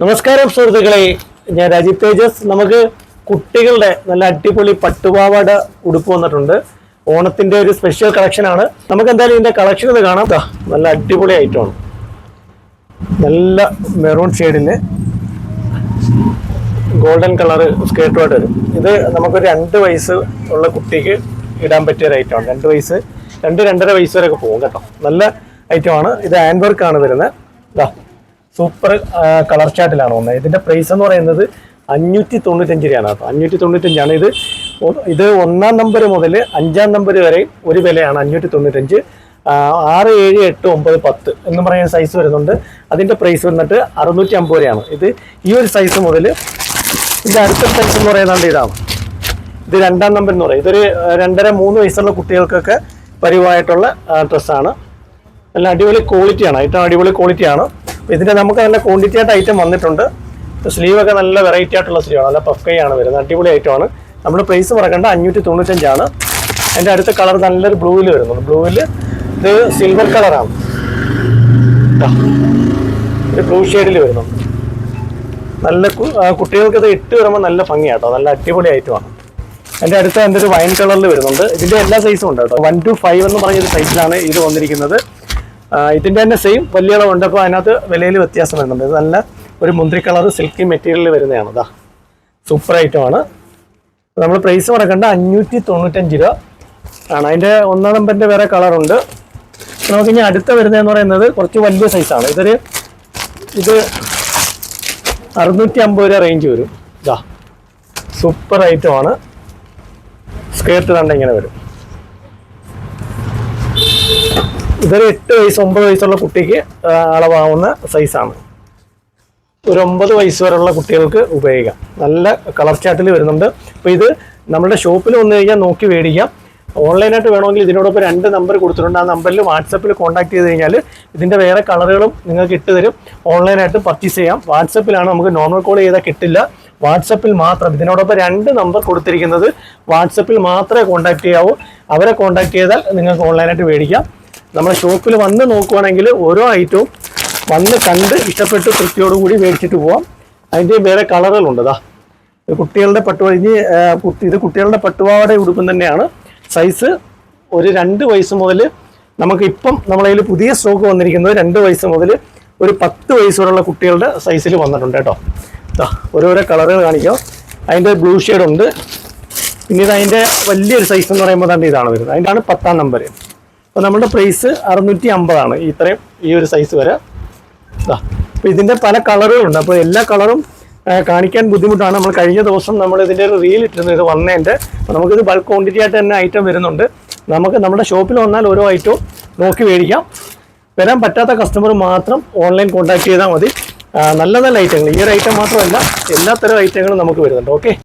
നമസ്കാരം സുഹൃത്തുക്കളെ. ഞാൻ രാജീവ് തേജസ്. നമുക്ക് കുട്ടികളുടെ നല്ല അടിപൊളി പട്ടുപാവാട ഉടുപ്പ് വന്നിട്ടുണ്ട്. ഓണത്തിന്റെ ഒരു സ്പെഷ്യൽ കളക്ഷൻ ആണ്. നമുക്ക് എന്തായാലും ഇതിന്റെ കളക്ഷൻ ഒന്ന് കാണാം. നല്ല അടിപൊളി ഐറ്റമാണ് നല്ല മെറൂൺ ഷെയ്ഡിൽ ഗോൾഡൻ കളർ സ്കേർട്ടുമായിട്ട് വരും. ഇത് നമുക്കൊരു രണ്ട് വയസ്സ് ഉള്ള കുട്ടിക്ക് ഇടാൻ പറ്റിയ ഒരു ഐറ്റമാണ് രണ്ട് വയസ്സ് രണ്ട് രണ്ടര വയസ്സ് വരെയൊക്കെ പോകും കേട്ടോ. നല്ല ഐറ്റമാണ് ഇത് ഹാൻഡ് വർക്ക് ആണ് വരുന്നത്. ഇതാ സൂപ്പർ കളർ ചാർട്ടിലാണ് വന്നത്. ഇതിന്റെ പ്രൈസ് എന്ന് പറയുന്നത് അഞ്ഞൂറ്റി തൊണ്ണൂറ്റഞ്ച് രൂപയാണ് കേട്ടോ. അഞ്ഞൂറ്റി തൊണ്ണൂറ്റഞ്ചാണ് ഇത് ഇത് ഒന്നാം നമ്പർ മുതൽ അഞ്ചാം നമ്പർ വരെ ഒരു വിലയാണ് അഞ്ഞൂറ്റി തൊണ്ണൂറ്റഞ്ച് ആറ് ഏഴ് എട്ട് ഒമ്പത് പത്ത് എന്ന് പറയുന്ന സൈസ് വരുന്നുണ്ട്. അതിന്റെ പ്രൈസ് വന്നിട്ട് അറുന്നൂറ്റി അമ്പത് രൂപയാണ്. ഇത് ഈ ഒരു സൈസ് മുതൽ ഇതിന്റെ അടുത്ത സൈസ് എന്ന് പറയുന്നത് ഇതാണ്. ഇത് രണ്ടാം നമ്പർ എന്ന് പറയും. ഇതൊരു രണ്ടര മൂന്ന് വയസ്സുള്ള കുട്ടികൾക്കൊക്കെ പരിവായിട്ടുള്ള ഡ്രസ്സാണ് നല്ല അടിപൊളി ക്വാളിറ്റിയാണ് ഏറ്റവും അടിപൊളി ക്വാളിറ്റിയാണ് ഇതിന്റെ നമുക്ക് നല്ല ക്വാണ്ടിറ്റി ആയിട്ട് ഐറ്റം വന്നിട്ടുണ്ട്. സ്ലീവ് ഒക്കെ നല്ല വെറൈറ്റി ആയിട്ടുള്ള സ്ലീവാണ് നല്ല പഫ് ആണ് വരുന്നത്. അടിപൊളി ഐറ്റമാണ് നമ്മൾ പ്രൈസ് പറക്കേണ്ട അഞ്ഞൂറ്റി തൊണ്ണൂറ്റഞ്ചാണ് അതിന്റെ അടുത്ത കളർ നല്ലൊരു ബ്ലൂവിൽ വരുന്നുണ്ട്. ബ്ലൂവിൽ ഇത് സിൽവർ കളറാണ് ഇത് ബ്ലൂ ഷെയ്ഡിൽ വരുന്നുണ്ട്. നല്ല കുട്ടികൾക്ക് ഇത് ഇട്ട് വരുമ്പോൾ നല്ല ഭംഗിയാട്ടോ നല്ല അടിപൊളി ഐറ്റമാണ് എന്റെ അടുത്ത് എന്റെ ഒരു വൈൻ കളറിൽ വരുന്നുണ്ട്. ഇതിന്റെ എല്ലാ സൈസും ഉണ്ട് കേട്ടോ. വൺ ടു ഫൈവ് എന്ന് പറഞ്ഞൊരു സൈസിലാണ് ഇത് വന്നിരിക്കുന്നത്. ആ, ഇതിന്റെ തന്നെ സെയിം വലിയ അളവുണ്ട് അപ്പോൾ അതിനകത്ത് വിലയിൽ വ്യത്യാസം വരുന്നുണ്ട്. നല്ല ഒരു മുന്തിരി കളർ സിൽക്കി മെറ്റീരിയൽ വരുന്നതാണ്. ഇതാ സൂപ്പർ ഐറ്റമാണ് നമ്മൾ പ്രൈസ് പറക്കേണ്ട അഞ്ഞൂറ്റി തൊണ്ണൂറ്റഞ്ച് രൂപ ആണ്. അതിന്റെ ഒന്നാം നമ്പറിന്റെ വേറെ കളറുണ്ട് നമുക്ക് ഇനി അടുത്ത വരുന്നതെന്ന് പറയുന്നത് കുറച്ച് വലിയ സൈസാണ് ഇതൊരു ഇത് അറുന്നൂറ്റി അമ്പത് രൂപ റേഞ്ച് വരും. ഇതാ സൂപ്പർ ഐറ്റമാണ് സ്കേർട്ട് കണ്ട ഇങ്ങനെ വരും. ഇതൊരു എട്ട് വയസ്സ് ഒമ്പത് വയസ്സുള്ള കുട്ടിക്ക് അളവാവുന്ന സൈസാണ് ഒരു ഒമ്പത് വയസ്സ് വരെയുള്ള കുട്ടികൾക്ക് ഉപയോഗിക്കാം. നല്ല കളർ ചാർട്ടിൽ വരുന്നുണ്ട്. അപ്പോൾ ഇത് നമ്മുടെ ഷോപ്പിൽ വന്നു കഴിഞ്ഞാൽ നോക്കി മേടിക്കാം. ഓൺലൈനായിട്ട് വേണമെങ്കിൽ ഇതിനോടൊപ്പം രണ്ട് നമ്പർ കൊടുത്തിട്ടുണ്ട്. ആ നമ്പറിൽ വാട്സപ്പിൽ കോൺടാക്ട് ചെയ്ത് കഴിഞ്ഞാൽ ഇതിന്റെ വേറെ കളറുകളും നിങ്ങൾക്ക് ഇട്ട് തരും. ഓൺലൈനായിട്ട് പർച്ചേസ് ചെയ്യാം. വാട്സപ്പിലാണ് നമുക്ക് നോർമൽ കോൾ ചെയ്താൽ കിട്ടില്ല. വാട്സപ്പിൽ മാത്രം. ഇതിനോടൊപ്പം രണ്ട് നമ്പർ കൊടുത്തിരിക്കുന്നത് വാട്സപ്പിൽ മാത്രമേ കോൺടാക്ട് ചെയ്യാവൂ. അവരെ കോൺടാക്ട് ചെയ്താൽ നിങ്ങൾക്ക് ഓൺലൈനായിട്ട് മേടിക്കാം. നമ്മുടെ ഷോപ്പിൽ വന്ന് നോക്കുവാണെങ്കിൽ ഓരോ ഐറ്റവും വന്ന് കണ്ട് ഇഷ്ടപ്പെട്ട് തൃപ്തിയോടുകൂടി മേടിച്ചിട്ട് പോവാം. അതിന്റെ വേറെ കളറുകളുണ്ടതാ കുട്ടികളുടെ പട്ടുവഴിഞ്ഞ് ഇത് കുട്ടികളുടെ പട്ടുപാവാട ഉടുപ്പും തന്നെയാണ്. സൈസ് ഒരു രണ്ട് വയസ്സ് മുതൽ നമുക്ക് ഇപ്പം നമ്മളതിൽ പുതിയ സ്റ്റോക്ക് വന്നിരിക്കുന്നത് രണ്ട് വയസ്സ് മുതൽ ഒരു പത്ത് വയസ്സ് വരെയുള്ള കുട്ടികളുടെ സൈസിൽ വന്നിട്ടുണ്ട് കേട്ടോ. ഓരോരോ കളറുകൾ കാണിക്കാം. അതിന്റെ ബ്ലൂ ഷെയ്ഡുണ്ട് പിന്നെ ഇത് അതിന്റെ വലിയൊരു സൈസ് എന്ന് പറയുമ്പോൾ തന്നെ ഇതാണ് വരുന്നത്. അതിന്റെ ആണ് പത്താം നമ്പർ അപ്പോൾ നമ്മുടെ പ്രൈസ് അറുന്നൂറ്റി അമ്പതാണ് ഇത്രയും ഈ ഒരു സൈസ് വരെ. അപ്പോൾ ഇതിന്റെ പല കളറുകളുണ്ട് അപ്പോൾ എല്ലാ കളറും കാണിക്കാൻ ബുദ്ധിമുട്ടാണ്. നമ്മൾ കഴിഞ്ഞ ദിവസം നമ്മൾ ഇതിന്റെ ഒരു റീൽ ഇട്ടിരുന്നു ഇത് വന്നതിന്റെ അപ്പോൾ നമുക്കിത് ബൾക്ക് ക്വാണ്ടിറ്റി ആയിട്ട് തന്നെ ഐറ്റം വരുന്നുണ്ട്. നമുക്ക് നമ്മുടെ ഷോപ്പിൽ വന്നാൽ ഓരോ ഐറ്റവും നോക്കി മേടിക്കാം. വരാൻ പറ്റാത്ത കസ്റ്റമർ മാത്രം ഓൺലൈൻ കോൺടാക്ട് ചെയ്താൽ മതി. നല്ല നല്ല ഐറ്റങ്ങൾ ഈ ഒരു ഐറ്റം മാത്രമല്ല എല്ലാത്തരം ഐറ്റങ്ങളും നമുക്ക് വരുന്നുണ്ട്. ഓക്കെ